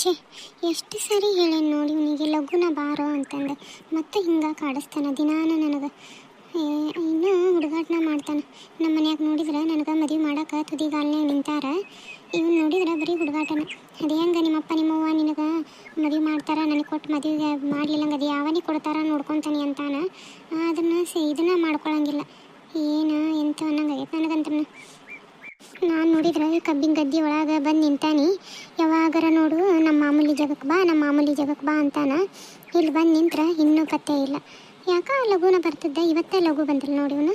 ಛೇ, ಎಷ್ಟು ಸರಿ ಹೇಳೇನು ನೋಡಿ ಇವನಿಗೆ ಲಘುನ ಬಾರೋ ಅಂತಂದು. ಮತ್ತೆ ಹಿಂಗೆ ಕಾಡಿಸ್ತಾನೆ, ದಿನಾನ ನನಗೆ. ಇನ್ನೂ ಹುಡುಗಾಟನ ಮಾಡ್ತಾನೆ. ನಮ್ಮ ಮನ್ಯಾಗ ನೋಡಿದ್ರೆ ನನಗೆ ಮದುವೆ ಮಾಡಕ್ಕೆ ತುದಿಗಾಲನೇ ನಿಂತಾರ. ಇವ್ನು ನೋಡಿದ್ರೆ ಬರೀ ಹುಡುಗಾಟನ. ಅದು ಹೆಂಗೆ ನಿಮ್ಮಪ್ಪ, ನಿಮ್ಮವ್ವ ನಿನಗೆ ಮದುವೆ ಮಾಡ್ತಾರ, ನನಗೆ ಕೊಟ್ಟು ಮದುವೆಗೆ ಮಾಡಲಿಲ್ಲಂಗೆ ಅದು ಯಾವನಿಗೆ ಕೊಡ್ತಾರ ನೋಡ್ಕೊತಾನೆ ಅಂತಾನೆ. ಅದನ್ನು ಸ, ಇದನ್ನ ಮಾಡ್ಕೊಳ್ಳಂಗಿಲ್ಲ ಏನು ಎಂತ ಅನ್ನಂಗೆ ನನಗಂತ ನಾನು ನೋಡಿದ್ರೆ ಕಬ್ಬಿನ ಗದ್ದೆ ಒಳಗೆ ಬಂದು ನಿಂತಾನಿ. ಯಾವಾಗರ ನೋಡು ನಮ್ಮ ಮಾಮೂಲಿ ಜಗಕ್ಕೆ ಬಾ ನಮ್ಮ ಮಾಮೂಲಿ ಜಗಕ್ಕೆ ಬಾ ಅಂತಾನ. ಇಲ್ಲಿ ಬಂದು ನಿಂತ್ರ ಇನ್ನೂ ಪತ್ತೆ ಇಲ್ಲ. ಯಾಕ ಲಘುನ ಬರ್ತದ ಇವತ್ತೇ ಲಘು ಬಂದಿಲ್ಲ ನೋಡಿ ಇವನು.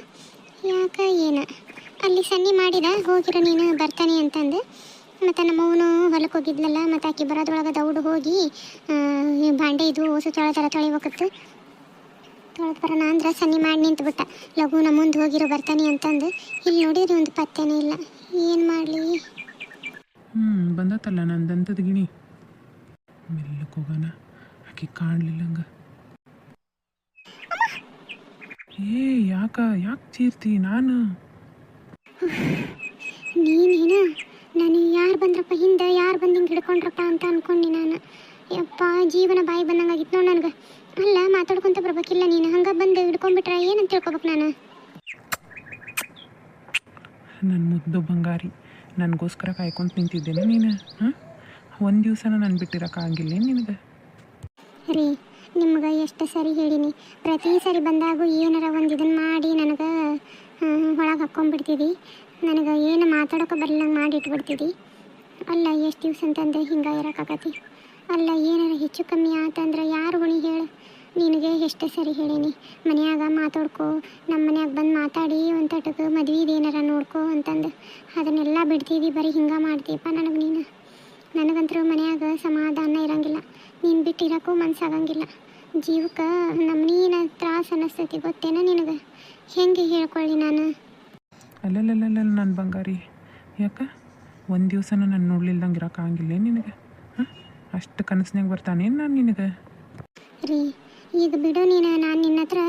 ಯಾಕ ಏನ? ಅಲ್ಲಿ ಸನ್ನಿ ಮಾಡಿದ, ಹೋಗಿರೋ ನೀನು, ಬರ್ತಾನೆ ಅಂತಂದು. ಮತ್ತು ನಮ್ಮವನು ಹೊಲಕ್ಕೆ ಹೋಗಿದ್ಲಲ್ಲ, ಮತ್ತು ಆಕೆ ಬರೋದ್ರೊಳಗೆ ದೌಡು ಹೋಗಿ ಬಾಂಡೆ ಇದು ಹೊಸ ತೊಳೆದರ ತೊಳಿಬೇಕತ್ತು ತೊಳೆದು ಬರೋಣ ಅಂದ್ರೆ ಸನ್ನಿ ಮಾಡಿ ನಿಂತ್ಬಿಟ್ಟ. ಲಘುನ ಮುಂದೆ ಹೋಗಿರೋ ಬರ್ತಾನೆ ಅಂತಂದು. ಇಲ್ಲಿ ನೋಡಿದ್ರೆ ಒಂದು ಪತ್ತೆನೇ ಇಲ್ಲ. ಏನು ಮಾಡಲಿ? ಹ್ಞೂ ಬಂದತ್ತಲ್ಲ ನನ್ನ ದಂತದ ಗಿಣಿ. ಮೆಲ್ಲಕ್ಕೆ ಹೋಗೋಣ. ಆಕೆ ಕಾಣಲಿಲ್ಲ ಹಂಗ. ಏ ಯಾಕ? ಯಾಕೆ ಚೀರ್ತಿ ನಾನು? ನೀನೇನ? ನಾನು ಯಾರು ಬಂದ್ರಪ್ಪ? ಹಿಂದೆ ಯಾರು ಬಂದು ಹಿಂಗೆ ಹಿಡ್ಕೊಂಡ್ರಪ್ಪ ಅಂತ ಅನ್ಕೊಂಡಿ ನಾನು. ಯಪ್ಪ ಜೀವನ ಬಾಯಿ ಬಂದಂಗಾಗಿತ್ತು ನೋಡಿ ನನಗೆ. ಅಲ್ಲ ಮಾತಾಡ್ಕೊಂತ ಬರ್ಬೇಕಿಲ್ಲ ನೀನು. ಹಂಗೆ ಬಂದು ಹಿಡ್ಕೊಂಡ್ಬಿಟ್ರೆ ಏನಂತ ತಿಳ್ಕೊಬೇಕು ನಾನು? ನನ್ನ ಮುದ್ದು ಬಂಗಾರಿ. ನನಗೋಸ್ಕರ ಕಾಯ್ಕೊಂಡು ನಿಂತಿದ್ದೇನೆ ನೀನು. ಹಾಂ? ಒಂದು ದಿವಸನ ನಾನು ಬಿಟ್ಟಿರೋಕ್ಕಾಗಿಲ್ಲ ನಿನಗೆ? ರೀ ನಿಮ್ಗೆ ಎಷ್ಟು ಸರಿ ಹೇಳೀನಿ. ಪ್ರತಿ ಸರಿ ಬಂದಾಗೂ ಏನಾರ ಒಂದು ಇದನ್ನು ಮಾಡಿ ನನಗೆ ಒಳಗೆ ಹಾಕ್ಕೊಂಡ್ಬಿಡ್ತೀವಿ ನನಗೆ ಏನು ಮಾತಾಡೋಕೆ ಬರಲಿಲ್ಲ ಮಾಡಿ ಇಟ್ಬಿಡ್ತೀವಿ ಅಲ್ಲ ಎಷ್ಟು ದಿವ್ಸ ಅಂತಂದ್ರೆ ಹಿಂಗೆ ಇರೋಕ್ಕಾಗತಿ ಅಲ್ಲ, ಏನಾರ ಹೆಚ್ಚು ಕಮ್ಮಿ ಆತಂದ್ರೆ ಯಾರು ಹೊಣಿ ಹೇಳು? ನಿನಗೆ ಎಷ್ಟು ಸರಿ ಹೇಳೀನಿ. ಮನ್ಯಾಗ ಮಾತಾಡ್ಕೊ. ನಮ್ಮ ಮನ್ಯಾಗ ಬಂದು ಮಾತಾಡಿ ಒಂದು ತಟಕ್ಕೆ ಮದ್ವೆದು ಏನಾರ ನೋಡ್ಕೊ ಅಂತಂದು. ಅದನ್ನೆಲ್ಲ ಬಿಡ್ತೀವಿ, ಬರೀ ಹಿಂಗೆ ಮಾಡ್ತೀಯಪ್ಪ ನನಗೆ ನೀನು. ನನಗಂತರೂ ಮನ್ಯಾಗ ಸಮಾಧಾನ ಇರಂಗಿಲ್ಲ. ನೀನು ಬಿಟ್ಟಿರೋಕ್ಕೂ ಮನ್ಸಾಗಂಗಿಲ್ಲ. ಜೀವಕ್ಕೆ ನಮ್ಮನೀನ ತ್ರಾಸ ಅನ್ನಿಸ್ತೈತಿ ಗೊತ್ತೇನ ನಿನಗೆ? ಹೆಂಗೆ ಹೇಳ್ಕೊಳ್ಳಿ ನಾನು? ಅಲ್ಲಲ್ಲಲ್ಲ ನನ್ನ ಬಂಗಾರಿ. ಯಾಕ? ಒಂದು ದಿವಸನೂ ನಾನು ನೋಡ್ಲಿಲ್ದಂಗೆ ಇರೋಕ್ಕಾಗಿಲ್ಲ ನಿನಗೆ? ಹಾಂ? ಅಷ್ಟು ಕನಸಿನಾಗ ಬರ್ತಾನೇನು ನಾನು ನಿನಗೆ? ರೀ ಈಗ ಬಿಡು ನೀನು ನಾನು ನಿನ್ನ ಹತ್ರ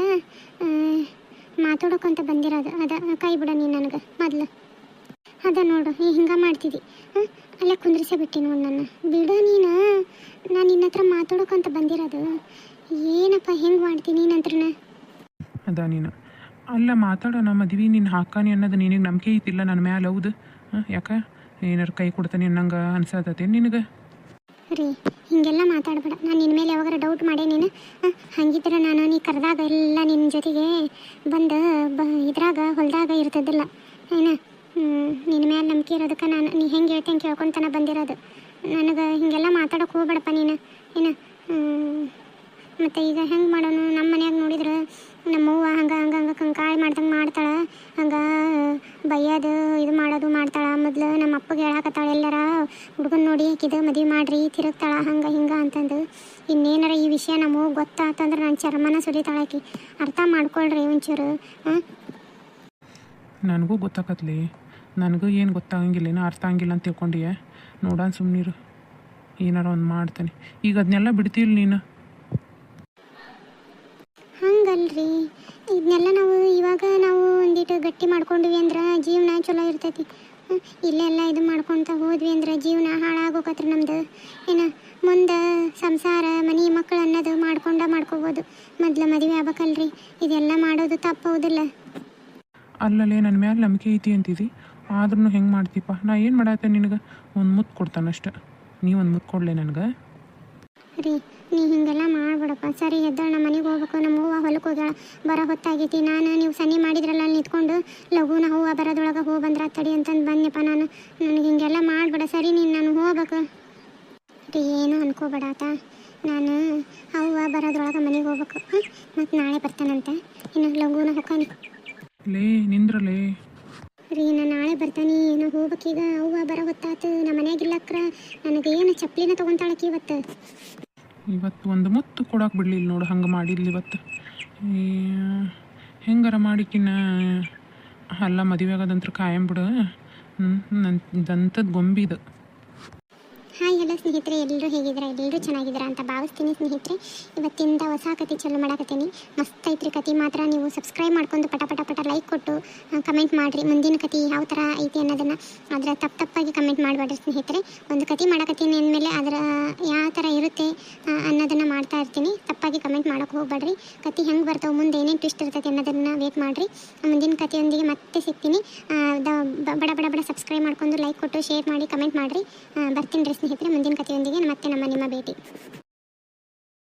ಮಾತಾಡೋಕ್ಕಂತ ಬಂದಿರೋದು. ಅದ ಕೈ ಬಿಡ ನೀನು ನನಗೆ ಮೊದಲು. ಅದ ನೋಡು ಈ ಹಿಂಗೆ ಮಾಡ್ತಿದ್ದಿ ಹಾಂ ಅಲ್ಲೇ ಕುಂದ್ರಿಸೇ ಬಿಟ್ಟಿ ನೋಡು ನನ್ನ. ಬಿಡು ನೀನು ನಾನು ನಿನ್ನ ಹತ್ರ ಮಾತಾಡೋಕಂತ ಬಂದಿರೋದು. ಏನಪ್ಪ ಹೆಂಗೆ ಮಾಡ್ತೀನಿ ನೀನಂತ್ರನ ಅದ ನೀನು. ಅಲ್ಲ ಮಾತಾಡೋಣ ಮದ್ವೆ ನೀನು ಹಾಕಾನಿ ಅನ್ನೋದು ನಿನಗೆ ನಂಬಿಕೆ ಐತಿಲ್ಲ ನನ್ನ ಮ್ಯಾಲೆ ಹೌದು? ಹಾಂ ಯಾಕೆ? ಏನಾರು ಕೈ ಕೊಡ್ತಾನೆ ಅನ್ನಂಗೆ ಅನ್ಸತ್ತೇನು ನಿನಗೆ? ರೀ, ಹಿಂಗೆಲ್ಲ ಮಾತಾಡಬೇಡ. ನಾನು ನಿನ್ನ ಮೇಲೆ ಯಾವಾಗಾರ ಡೌಟ್ ಮಾಡೇ ನೀನು. ಹಂಗಿದ್ರೆ ನಾನು ನೀ ಕರೆದಾಗ ಎಲ್ಲ ನಿನ್ನ ಜೊತೆಗೆ ಬಂದು ಬ, ಇದ್ರಾಗ, ಹೊಲದಾಗ ಇರ್ತದಿಲ್ಲ. ಏನು? ನಿನ್ನ ಮೇಲೆ ನಂಬಿಕೆ ಇರೋದಕ್ಕೆ ನಾನು, ನೀ ಹೆಂಗೆ ಹೇಳ್ತೇನೆ ಕೇಳ್ಕೊತಾನೆ ಬಂದಿರೋದು. ನನಗೆ ಹಿಂಗೆಲ್ಲ ಮಾತಾಡೋಕೆ ಹೋಗ್ಬೇಡಪ್ಪ ನೀನು. ಏನ? ಮತ್ತು ಈಗ ಹೆಂಗೆ ಮಾಡೋಣ ನಮ್ಮ ಮನ್ಯಾಗ ನೋಡಿದ್ರೆ ನಮ್ಮವ್ವ ಹಂಗೆ ಹಂಗೆ ಹಂಗೆ ಕಂಕಾಳು ಮಾಡ್ದಂಗೆ ಮಾಡ್ತಾಳೆ. ಹಂಗೆ ಬೈಯೋದು, ಇದು ಮಾಡೋದು ಮಾಡ್ತಾಳೆ. ಮೊದಲು ನಮ್ಮ ಅಪ್ಪಗೆ ಹೇಳಾಕತ್ತಾಳೆ, ಎಲ್ಲರ ಹುಡುಗನ ನೋಡಿ ಆಕಿದು ಮದುವೆ ಮಾಡ್ರಿ, ತಿರುಗ್ತಾಳ, ಹಂಗೆ, ಹಿಂಗೆ ಅಂತಂದು. ಇನ್ನೇನಾರ ಈ ವಿಷಯ ನಮಗೆ ಗೊತ್ತಾತಂದ್ರೆ ನನ್ನ ಚರ್ಮನ ಸುರಿತಾಳಾಕಿ ಅರ್ಥ ಮಾಡ್ಕೊಳ್ರಿ ಒಂಚೂರು ನನಗೂ ಗೊತ್ತಾಕತ್ಲಿ. ನನಗೂ ಏನು ಗೊತ್ತಾಗಂಗಿಲ್ಲ, ಏನೋ ಅರ್ಥ ಆಗಿಲ್ಲ ಅಂತ ತಿಳ್ಕೊಂಡಿಯೆ. ನೋಡೋಣ ಸುಮ್ಮನಿರು ಏನಾರ ಒಂದು ಮಾಡ್ತಾನೆ. ಈಗ ಅದನ್ನೆಲ್ಲ ಬಿಡ್ತಿಲ್ಲ ನೀನು? ಹಂಗಲ್ರಿ ಇದನ್ನೆಲ್ಲ ನಾವು ಇವಾಗ ನಾವು ಒಂದಿಟ್ಟು ಗಟ್ಟಿ ಮಾಡ್ಕೊಂಡ್ವಿ ಅಂದ್ರೆ ಜೀವನ ಚಲೋ ಇರ್ತೈತಿ. ಇಲ್ಲೆಲ್ಲ ಇದು ಮಾಡ್ಕೊತ ಹೋದ್ವಿ ಅಂದ್ರೆ ಜೀವನ ಹಾಳಾಗೋಕತ್ರ ನಮ್ದು. ಏನು, ಮುಂದೆ ಸಂಸಾರ, ಮನೆ ಮಕ್ಕಳು ಅನ್ನೋದು ಮಾಡ್ಕೊಂಡ ಮಾಡ್ಕೋಬೋದು. ಮೊದ್ಲು ಮದುವೆ ಆಗ್ಬೇಕಲ್ರಿ. ಇದೆಲ್ಲ ಮಾಡೋದು ತಪ್ಪು ಹೌದಿಲ್ಲ? ಅಲ್ಲಲ್ಲೇ ನನ್ನ ಮ್ಯಾಲೆ ನಂಬಿಕೆ ಐತಿ ಅಂತಿದ್ದಿ ಆದ್ರೂ ಹೆಂಗೆ ಮಾಡ್ತೀಪ್ಪ ನಾ ಏನು ಮಾಡತ್ತೆ ನಿನಗೆ? ಒಂದು ಮುತ್ತು ಕೊಡ್ತಾನಷ್ಟೆ. ನೀ ಒಂದು ಮುತ್ತು ಕೊಡಲೆ ನನಗೆ? ರೀ ನೀ ಹಿಂಗೆಲ್ಲ ಮಾಡ್ಬೇಡಪ್ಪ. ಸರಿ ಎದ್ದಾಳ ನಮ್ಮ ಮನೆಗೆ ಹೋಗ್ಬೇಕು. ನಮ್ಮ ಹೂವು ಹೊಲಕ್ಕೆ ಹೋಗ್ಯಾಳ. ಬರೋ ಹೊತ್ತಾಗೈತಿ. ನಾನು ನೀವು ಸನ್ನಿ ಮಾಡಿದ್ರಲ್ಲ ಅಲ್ಲಿ ನಿಂತ್ಕೊಂಡು ಲಘುನ ಹೂವು ಬರೋದ್ರೊಳಗೆ ಹೂ ಬಂದ್ರೆ ತಡಿ ಅಂತಂದು ಬಂದೆಪ್ಪ ನಾನು. ನನಗೆ ಹಿಂಗೆಲ್ಲ ಮಾಡ್ಬೇಡ. ಸರಿ ನೀನು ನಾನು ಹೋಗ್ಬೇಕು. ರೀ ಏನು ಅನ್ಕೋಬೇಡ ಆತ. ನಾನು ಹೂವು ಬರೋದ್ರೊಳಗೆ ಮನೆಗೆ ಹೋಗ್ಬೇಕು. ಮತ್ತು ನಾಳೆ ಬರ್ತಾನಂತೆ. ಇನ್ನು ಲಘುನ ಹೊಕ್ಕಾನಿ ಲೇ ನಿಂದ್ರಲೇ. ರೀ ನಾನು ನಾಳೆ ಬರ್ತಾನೆ. ನಾ ಹೋಗ್ಬೇಕೀಗ. ಹೂವು ಬರೋ ಹೊತ್ತಾತು. ನಮ್ಮ ಮನೆಯಾಗಿಲ್ಲಕ್ರ ನನಗೆ ಏನು ಚಪ್ಪಲಿನ ತೊಗೊಂತಾಳಕ್ಕೆ ಇವತ್ತು. ಇವತ್ತು ಒಂದು ಮುತ್ತು ಕೊಡಕ್ಕೆ ಬಿಡಲಿಲ್ಲ ನೋಡು, ಹಂಗೆ ಮಾಡಿದ್ಲಿ ಇವತ್ತು. ಹೆಂಗಾರ ಮಾಡಿಕಿನ್ನ ಅಲ್ಲ, ಮದುವೆ ಆಗೋದಂತ್ರ ಕಾಯಂ ಬಿಡು. ನನ್ನ ದಂತದ ಗೊಂಬಿದು ಹಾಯ್ ಹಲೋ ಸ್ನೇಹಿತರೆ. ಎಲ್ಲರೂ ಹೇಗಿದ್ದೀರಾ? ಎಲ್ಲರೂ ಚೆನ್ನಾಗಿದ್ದೀರಾ ಅಂತ ಭಾವಿಸ್ತೀನಿ ಸ್ನೇಹಿತರೆ. ಇವತ್ತಿಂದ ಹೊಸ ಕತೆ ಚಾಲು ಮಾಡಕತ್ತೀನಿ. ಮಸ್ತ್ ಐತ್ರಿ ಕತೆ. ಮಾತ್ರ ನೀವು ಸಬ್ಸ್ಕ್ರೈಬ್ ಮಾಡ್ಕೊಂಡು ಪಟ ಪಟ ಪಟ ಲೈಕ್ ಕೊಟ್ಟು ಕಮೆಂಟ್ ಮಾಡಿರಿ. ಮುಂದಿನ ಕತೆ ಯಾವ ಥರ ಐತಿ ಅನ್ನೋದನ್ನು ಅದರ ತಪ್ಪು ತಪ್ಪಾಗಿ ಕಮೆಂಟ್ ಮಾಡಬೇಡ್ರಿ ಸ್ನೇಹಿತರೆ. ಒಂದು ಕತೆ ಮಾಡಕತ್ತೀನಿ ಅಂದಮೇಲೆ ಅದರ ಯಾವ ಥರ ಇರುತ್ತೆ ಅನ್ನೋದನ್ನು ಮಾಡ್ತಾ ಇರ್ತೀನಿ. ತಪ್ಪಾಗಿ ಕಮೆಂಟ್ ಮಾಡೋಕೆ ಹೋಗ್ಬೇಡ್ರಿ. ಕತೆ ಹೆಂಗೆ ಬರ್ತಾವೆ, ಮುಂದೆ ಏನೇನು ಟ್ವಿಸ್ಟ್ ಇರ್ತೈತೆ ಅನ್ನೋದನ್ನು ವೇಟ್ ಮಾಡಿರಿ. ಮುಂದಿನ ಕತೆಯೊಂದಿಗೆ ಮತ್ತೆ ಸಿಗ್ತೀನಿ. ಬಡ ಬಡ ಬಡ ಸಬ್ಸ್ಕ್ರೈಬ್ ಮಾಡ್ಕೊಂಡು ಲೈಕ್ ಕೊಟ್ಟು ಶೇರ್ ಮಾಡಿ ಕಮೆಂಟ್ ಮಾಡಿರಿ. ಬರ್ತೀನಿ ರೀ ಸ್ನೇಹಿತರೆ ಮುಂದಿನ ಕಥೆಯೊಂದಿಗೆ ಮತ್ತೆ ನಮ್ಮ ನಿಮ್ಮ ಭೇಟಿ.